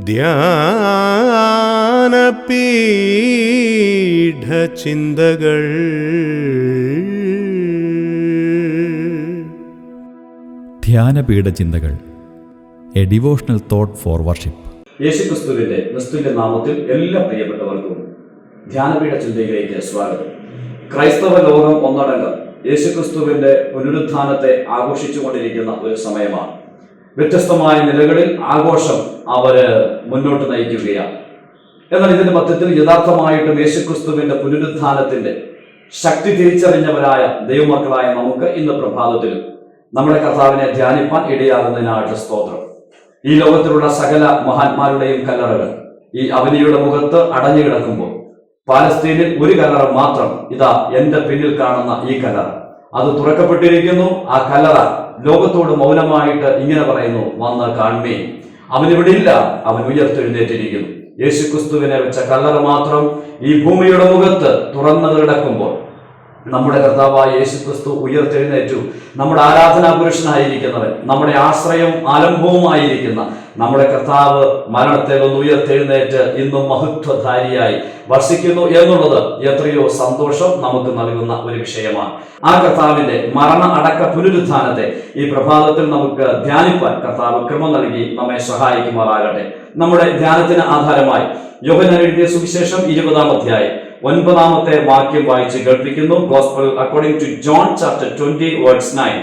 ധ്യാനപീഠ ചിന്തകൾ ധ്യാനപീഠ ചിന്തകൾ a devotional thought for worship. യേശുക്രിസ്തുവിന്റെ ക്രിസ്തുവിന്റെ നാമത്തിൽ എല്ലാ പ്രിയപ്പെട്ടവർക്കും ധ്യാനപീഠ ചിന്തയിലേക്ക് സ്വാഗതം. ക്രൈസ്തവ ലോകം ഒന്നടങ്കം യേശുക്രിസ്തുവിന്റെ പുനരുത്ഥാനത്തെ ആഘോഷിച്ചുകൊണ്ടിരിക്കുന്ന ഒരു സമയമാണ്. വ്യത്യസ്തമായ നിലകളിൽ ആഘോഷം അവർ മുന്നോട്ട് നയിക്കുകയാണ്. എന്നാൽ ഇതിന്റെ മധ്യത്തിൽ യഥാർത്ഥമായിട്ടും യേശുക്രിസ്തുവിന്റെ പുനരുത്ഥാനത്തിന്റെ ശക്തി തിരിച്ചറിഞ്ഞവരായ ദൈവമക്കളായ നമുക്ക് ഇന്ന് പ്രഭാതത്തിൽ നമ്മുടെ കർത്താവിനെ ധ്യാനിപ്പാൻ ഇടയാകുന്നതിനായിട്ട് സ്തോത്രം. ഈ ലോകത്തിലുള്ള സകല മഹാന്മാരുടെയും കല്ലറകൾ ഈ അവനിയുടെ മുഖത്ത് അടഞ്ഞു കിടക്കുമ്പോൾ പാലസ്തീനിൽ ഒരു കല്ലറ മാത്രം ഇതാ എന്റെ പിന്നിൽ കാണുന്ന ഈ കല്ലറ. അത് തുറക്കപ്പെട്ടിരിക്കുന്നു. ആ കല്ലറ ലോകത്തോട് മൗനമായിട്ട് ഇങ്ങനെ പറയുന്നു വന്ന് ഇവിടെ ഇല്ല അവൻ ഉയർത്തെഴുന്നേറ്റിരിക്കുന്നു. യേശുക്രിസ്തുവിനെ വെച്ച കല്ലറ മാത്രം ഈ ഭൂമിയുടെ മുഖത്ത് തുറന്നു കിടക്കുമ്പോൾ നമ്മുടെ കർത്താവായ യേശുക്രിസ്തു ഉയർത്തെഴുന്നേറ്റു. നമ്മുടെ ആരാധനാ പുരുഷനായിരിക്കുന്നവൻ നമ്മുടെ ആശ്രയം ആലംബവുമായിരിക്കുന്ന നമ്മുടെ കർത്താവ് മരണത്തെ ഒന്ന് ഉയർത്തെഴുന്നേറ്റ് ഇന്നും മഹത്വധാരിയായി വർഷിക്കുന്നു എന്നുള്ളത് എത്രയോ സന്തോഷം നമുക്ക് നൽകുന്ന ഒരു വിഷയമാണ്. ആ കർത്താവിന്റെ മരണ അടക്ക പുനരുത്ഥാനത്തെ ഈ പ്രഭാതത്തിൽ നമുക്ക് ധ്യാനിപ്പാൻ കർത്താവ് കൃപ നൽകി നമ്മെ സഹായിക്കുമാറാകട്ടെ. നമ്മുടെ ധ്യാനത്തിന് ആധാരമായി യോഹന എഴുതിയ സുവിശേഷം ഇരുപതാം അധ്യായം. ഒൻപതാമത്തെ വാക്യം വായിച്ച് കേൾപ്പിക്കുന്നു. Gospel according to John chapter twenty words nine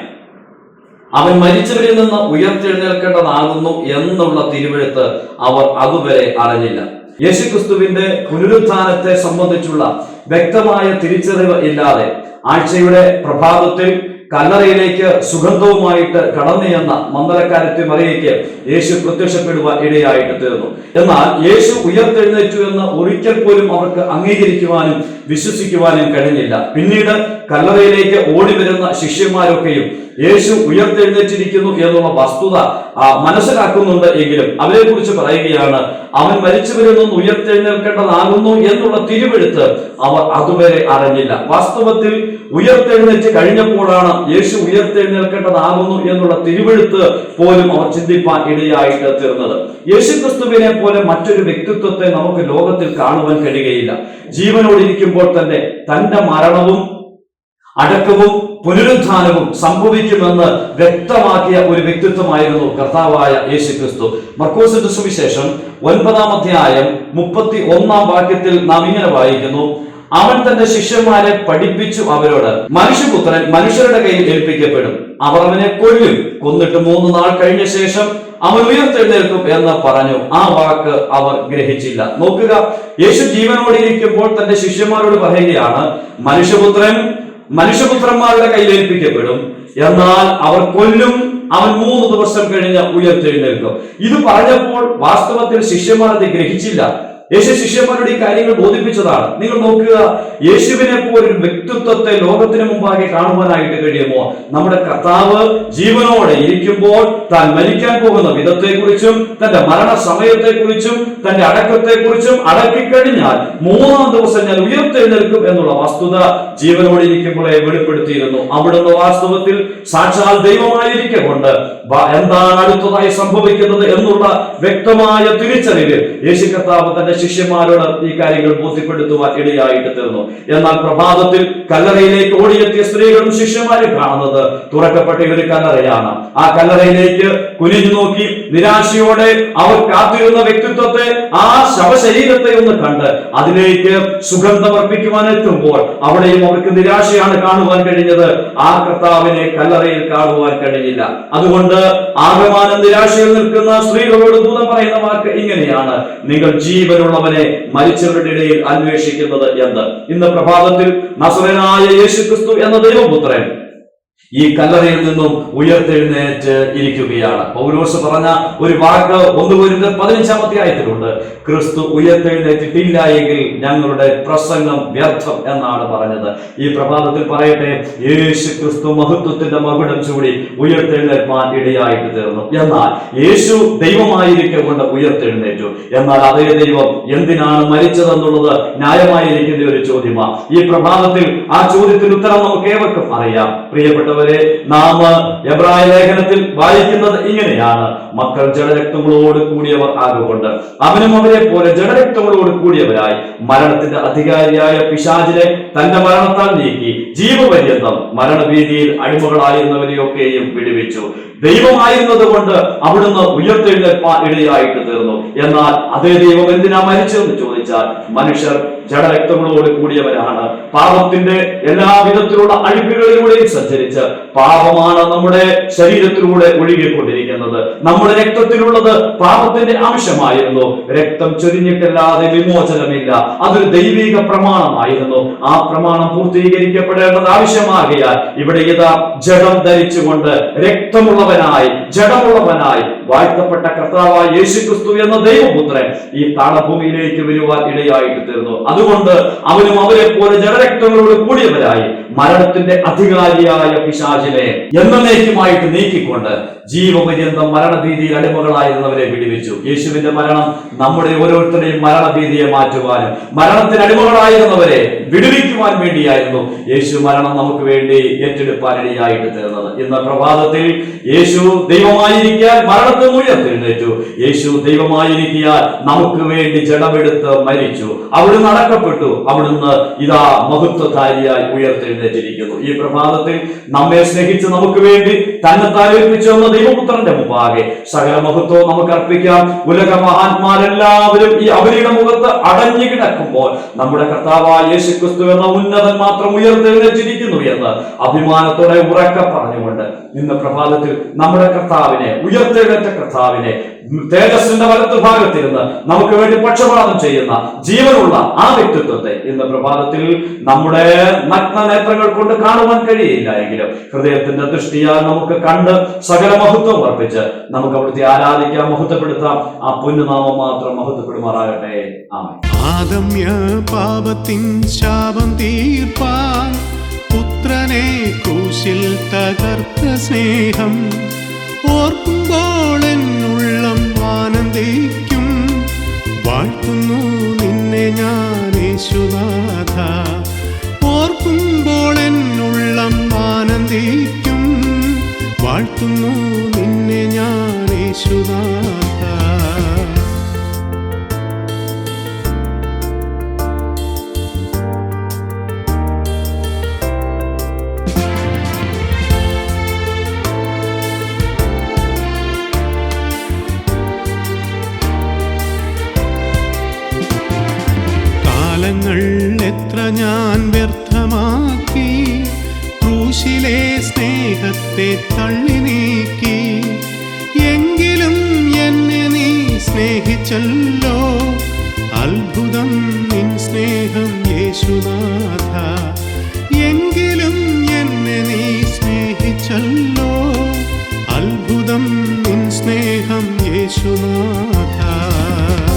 അവൻ മരിച്ചവരിൽ നിന്ന് ഉയർത്തെഴുന്നേൽക്കേണ്ടതാകുന്നു എന്നുള്ള തിരുവെഴുത്ത് അവർ അതുവരെ അറിഞ്ഞില്ല. യേശുക്രിസ്തുവിന്റെ പുനരുത്ഥാനത്തെ സംബന്ധിച്ചുള്ള വ്യക്തമായ തിരിച്ചറിവ് ഇല്ലാതെ ആഴ്ചയുടെ പ്രഭാതത്തിൽ കല്ലറയിലേക്ക് സുഗന്ധവുമായിട്ട് കടന്നു എന്ന മന്ദലക്കാരത്തെ മറിയയ്ക്ക് യേശു പ്രത്യക്ഷപ്പെടുവാൻ ഇടയായിട്ട് തീർന്നു. എന്നാൽ യേശു ഉയർത്തെഴുന്നേറ്റു എന്ന് ഒരിക്കൽ പോലും അവർക്ക് അംഗീകരിക്കുവാനും വിശ്വസിക്കുവാനും കഴിഞ്ഞില്ല. പിന്നീട് കല്ലറയിലേക്ക് ഓടി വരുന്ന ശിഷ്യന്മാരൊക്കെയും യേശു ഉയർത്തെഴുന്നേറ്റിരിക്കുന്നു എന്നുള്ള വസ്തുത മനസ്സിലാക്കുന്നുണ്ട് എങ്കിലും അവരെ കുറിച്ച് പറയുകയാണ് അവൻ മരിച്ചവരിൽ നിന്ന് ഉയർത്തെഴുന്നേൽക്കേണ്ടതാകുന്നു എന്നുള്ള തിരുവെടുത്ത് അവർ അതുവരെ അറിഞ്ഞില്ല. വാസ്തവത്തിൽ ഉയർത്തെഴുന്നേറ്റ് കഴിഞ്ഞപ്പോഴാണ് യേശു ഉയർത്തെഴുന്നേൽക്കേണ്ടതാകുന്നു എന്നുള്ള തിരുവെഴുത്ത് പോലും അവർ ചിന്തിപ്പാൻ ഇടയായിട്ട് തീർന്നത്. യേശു ക്രിസ്തുവിനെ പോലെ മറ്റൊരു വ്യക്തിത്വത്തെ നമുക്ക് ലോകത്തിൽ കാണുവാൻ കഴിയുകയില്ല. ജീവനോടിരിക്കുമ്പോൾ തന്നെ തന്റെ മരണവും അടക്കവും പുനരുത്ഥാനവും സംഭവിക്കുമെന്ന് വ്യക്തമാക്കിയ ഒരു വ്യക്തിത്വമായിരുന്നു കർത്താവായ യേശു ക്രിസ്തു മർക്കോസിന്റെ സുവിശേഷം ഒൻപതാം അധ്യായം മുപ്പത്തി ഒന്നാം വാക്യത്തിൽ നാം ഇങ്ങനെ വായിക്കുന്നു. അവൻ തന്റെ ശിഷ്യന്മാരെ പഠിപ്പിച്ചു അവരോട് മനുഷ്യപുത്രൻ മനുഷ്യരുടെ കയ്യിൽ ഏൽപ്പിക്കപ്പെടും. അവർ അവനെ കൊല്ലും. കൊന്നിട്ട് മൂന്ന് നാൾ കഴിഞ്ഞ ശേഷം അവൻ ഉയർത്തെഴുന്നേൽക്കും എന്ന് പറഞ്ഞു. ആ വാക്ക് അവർ ഗ്രഹിച്ചില്ല. നോക്കുക യേശു ജീവനോടിരിക്കുമ്പോൾ തന്റെ ശിഷ്യന്മാരോട് പറയുകയാണ് മനുഷ്യപുത്രൻ മനുഷ്യപുത്രന്മാരുടെ കയ്യിൽ ഏൽപ്പിക്കപ്പെടും. എന്നാൽ അവർ കൊല്ലും. അവൻ മൂന്ന് ദിവസം കഴിഞ്ഞ് ഉയർത്തെഴുന്നേൽക്കും. ഇത് പറഞ്ഞപ്പോൾ വാസ്തവത്തിൽ ശിഷ്യന്മാർ ഗ്രഹിച്ചില്ല. യേശു ശിഷ്യന്മാരുടെ ഈ കാര്യങ്ങൾ ബോധിപ്പിച്ചതാണ്. നിങ്ങൾ നോക്കുക യേശുവിനെ പോലൊരു വ്യക്തിത്വത്തെ ലോകത്തിന് മുമ്പാകെ കാണുവാനായിട്ട് കഴിയുമോ നമ്മുടെ കർത്താവ് ജീവനോടെ ഇരിക്കുമ്പോൾ താൻ മരിക്കാൻ പോകുന്ന വിധത്തെക്കുറിച്ചും തന്റെ മരണ സമയത്തെക്കുറിച്ചും തന്റെ അടക്കത്തെക്കുറിച്ചും അടക്കിക്കഴിഞ്ഞാൽ മൂന്നാം ദിവസം ഞാൻ ഉയർത്തെഴുന്നേൽക്കും എന്നുള്ള വസ്തുത ജീവനോടെ ഇരിക്കുമ്പോഴേ വെളിപ്പെടുത്തിയിരുന്നു. അവിടുന്ന് വാസ്തവത്തിൽ സാക്ഷാൽ ദൈവമായിരിക്കൊണ്ട് എന്താണ് അടുത്തതായി സംഭവിക്കുന്നത് എന്നുള്ള വ്യക്തമായ തിരിച്ചറിവ് യേശു കർത്താവ് തന്റെ ശിഷ്യന്മാരോട് ഈ കാര്യങ്ങൾ ബോധ്യപ്പെടുത്തുവാൻ ഇടയായിട്ട് തീർന്നു. എന്നാൽ പ്രഭാതത്തിൽ കല്ലറയിലേക്ക് ഓടിയെത്തിയ സ്ത്രീകളും ശിഷ്യന്മാരും കാണുന്നത് തുറക്കപ്പെട്ട ഒരു കല്ലറയാണ്. ആ കല്ലറയിലേക്ക് കുനിഞ്ഞു നോക്കി നിരാശയോടെ അവർ കാത്തിരുന്ന വ്യക്തിത്വത്തെ ആ ശവശരീരത്തെ ഒന്ന് കണ്ട് അതിലേക്ക് സുഗന്ധം അർപ്പിക്കുവാൻ എത്തുമ്പോൾ അവിടെയും അവർക്ക് നിരാശയാണ് കാണുവാൻ കഴിഞ്ഞത്. ആ കർത്താവിനെ കല്ലറയിൽ കാണുവാൻ കഴിഞ്ഞില്ല. അതുകൊണ്ട് ആകമാനം നിരാശയിൽ നിൽക്കുന്ന സ്ത്രീകളോട് ദൂതം പറയുന്ന വാക്ക് ഇങ്ങനെയാണ്. നിങ്ങൾ ജീവനുള്ളവനെ മരിച്ചവരുടെ ഇടയിൽ അന്വേഷിക്കുന്നത് എന്ത്? ഇന്ന് പ്രഭാതത്തിൽ നസറനായ യേശു ക്രിസ്തു എന്ന ദൈവപുത്രൻ ഈ കല്ലറയിൽ നിന്നും ഉയർത്തെഴുന്നേറ്റ് ഇരിക്കുകയാണ്. പൗലോസ് പറഞ്ഞ ഒരു വാക്ക് ഒന്നുപോരുന്ന പതിനഞ്ചാമത്തെ പതിനഞ്ചാം അധ്യായത്തിലുണ്ട്. ക്രിസ്തു ഉയർത്തെഴുന്നേറ്റിട്ടില്ല എങ്കിൽ ഞങ്ങളുടെ പ്രസംഗം വ്യർത്ഥം എന്നാണ് പറഞ്ഞത്. ഈ പ്രഭാതത്തിൽ പറയട്ടെ യേശു ക്രിസ്തു മഹത്വത്തിന്റെ മകുടം ചൂടി ഉയർത്തെഴുന്നേൽപ്പാൻ ഇടയായിട്ട് തീർന്നു. എന്നാൽ യേശു ദൈവമായിരിക്കെ കൊണ്ട് ഉയർത്തെഴുന്നേറ്റു. എന്നാൽ അതേ ദൈവം എന്തിനാണ് മരിച്ചതെന്നുള്ളത് ന്യായമായിരിക്കുന്ന ഒരു ചോദ്യമാണ് ഈ പ്രഭാതത്തിൽ ആ ചോദ്യത്തിന് ഉത്തരം നമുക്ക് ഏവർക്കും അറിയാം. പ്രിയപ്പെട്ട പ്രിയപ്പെട്ടവരെ നാം എബ്രായ ലേഖനത്തിൽ വായിക്കുന്നത് ഇങ്ങനെയാണ്. മക്കൾ ജഡരക്തങ്ങളോട് കൂടിയവർ ആകുകൊണ്ട് അവനും അവരെ പോലെ ജഡരക്തങ്ങളോട് കൂടിയവരായി. മരണത്തിന്റെ അധികാരിയായ പിശാചിനെ തന്റെ മരണത്താൽ നീക്കി. ജീവപര്യന്തം മരണഭീതിയിൽ അടിമകളായിരുന്നവരെയൊക്കെയും വിടുവിച്ചു. ദൈവമായിരുന്നത് കൊണ്ട് അവിടുന്ന് ഉയർത്തെഴുന്നേൽപ്പാൻ ഇടയായിട്ട് തീർന്നു. എന്നാൽ അതേ ദൈവം എന്തിനാ മരിച്ചു എന്ന് ചോദിച്ചാൽ മനുഷ്യർ ജഡരക്തങ്ങളോട് കൂടിയവരാണ് പാപത്തിന്റെ എല്ലാവിധത്തിലുള്ള അഴുക്കുകളിലൂടെയും സഞ്ചരിച്ച് പാപമാണ് നമ്മുടെ ശരീരത്തിലൂടെ ഒഴുകിക്കൊണ്ടിരിക്കുന്നത്. നമ്മുടെ രക്തത്തിലുള്ളത് പാപത്തിന്റെ അംശമായിരുന്നു. രക്തം ചൊരിഞ്ഞിട്ടല്ലാതെ വിമോചനമില്ല. അതൊരു ദൈവിക പ്രമാണമായിരുന്നു. ആ പ്രമാണം പൂർത്തീകരിക്കപ്പെടേണ്ടത് ആവശ്യമാകിയാൽ ഇവിടെ ഇതാ ജഡം ധരിച്ചുകൊണ്ട് രക്തമുള്ളവനായി ജഡമുള്ളവനായി വാഴ്ത്തപ്പെട്ട കർത്താവായ യേശു ക്രിസ്തു എന്ന ദൈവപുത്രൻ ഈ താളഭൂമിയിലേക്ക് വരുവാൻ ഇടയായിട്ട് തീർന്നു. അതുകൊണ്ട് അവനും അവരെ പോലെ ജഡരക്തങ്ങളോട് കൂടിയവരായി മരണത്തിന്റെ അധികാരിയായ പിശാചിനെ എന്നേക്കുമായിട്ട് നീക്കിക്കൊണ്ട് ജീവപര്യന്തം മരണഭീതിയിൽ അടിമകളായിരുന്നവരെ വിടുവിച്ചു. യേശുവിന്റെ മരണം നമ്മുടെ ഓരോരുത്തരുടെയും മരണഭീതിയെ മാറ്റുവാനും മരണത്തിന് അടിമകളായിരുന്നവരെ വിടുവിക്കുവാൻ വേണ്ടിയായിരുന്നു യേശു മരണം നമുക്ക് വേണ്ടി ഏറ്റെടുപ്പാൻ ഇടയായിട്ട് തീർന്നത്. ഇന്ന് പ്രഭാതത്തിൽ യേശു ദൈവമായിരിക്കാൻ മരണത്തിൽ ഉയർത്തെഴുന്നേറ്റു യേശു ദൈവമായിരിക്കാൻ നമുക്ക് വേണ്ടി ജഡമെടുത്ത് മരിച്ചു. അവിടുന്ന് അടക്കപ്പെട്ടു. അവിടുന്ന് ഇതാ മഹത്വധാരിയായി ഉയർത്തെഴുന്നേറ്റിരിക്കുന്നു. ഈ പ്രഭാതത്തിൽ നമ്മെ സ്നേഹിച്ച് നമുക്ക് വേണ്ടി തന്നെ ഏൽപ്പിച്ചു വന്ന ദൈവപുത്രന്റെ മുമ്പാകെ സകല മഹത്വവും നമുക്ക് അർപ്പിക്കാം. ഉലക മഹാന്മാരെല്ലാവരും ഈ അവരുടെ മുഖത്ത് അടഞ്ഞു കിടക്കുമ്പോൾ നമ്മുടെ കർത്താവായ യേശു ക്രിസ്തു എന്ന ഉന്നതൻ മാത്രം ഉയർത്തെഴുന്നേറ്റിരിക്കുന്നു എന്ന് അഭിമാനത്തോടെ ഉറക്ക പറഞ്ഞുകൊണ്ട് ഇന്ന് പ്രഭാതത്തിൽ നമ്മുടെ കർത്താവിനെ ഉയർത്തെഴുന്നേറ്റ കർത്താവിനെ തേജസ്സിന്റെ വലത്ത് ഭാഗത്തിരുന്ന് നമുക്ക് വേണ്ടി പക്ഷപാതം ചെയ്യുന്ന ജീവനുള്ള ആ വ്യക്തിത്വത്തെ ഇന്ന് പ്രഭാതത്തിൽ നമ്മുടെ നഗ്ന നേത്രങ്ങൾ കൊണ്ട് കാണുവാൻ കഴിയില്ല എങ്കിലും ഹൃദയത്തിന്റെ ദൃഷ്ടിയാൽ നമുക്ക് കണ്ട് സകല മഹത്വം അർപ്പിച്ച് നമുക്ക് അവിടുത്തെ ആരാധിക്കാം മഹത്വപ്പെടുത്താം. ആ പൊന്നുനാമം മാത്രം മഹത്വപ്പെടുമാറാകട്ടെ. ആമേ ആദമ്യ പാപത്തിൻ ശാപം തീർപ്പാൻ പുത്രനെ കൂശിൽ തകർത്ത സ്നേഹം ഓർക്കുമ്പോൾ കാലങ്ങൾ എത്ര ഞാൻ വ്യർത്ഥമാക്കി. ക്രൂശിലെ സ്നേഹത്തെ തള്ളി നീക്കി. എങ്കിലും എന്നെ നീ സ്നേഹിച്ചല്ലോ. അത്ഭുതം നിൻ സ്നേഹം യേശുനാ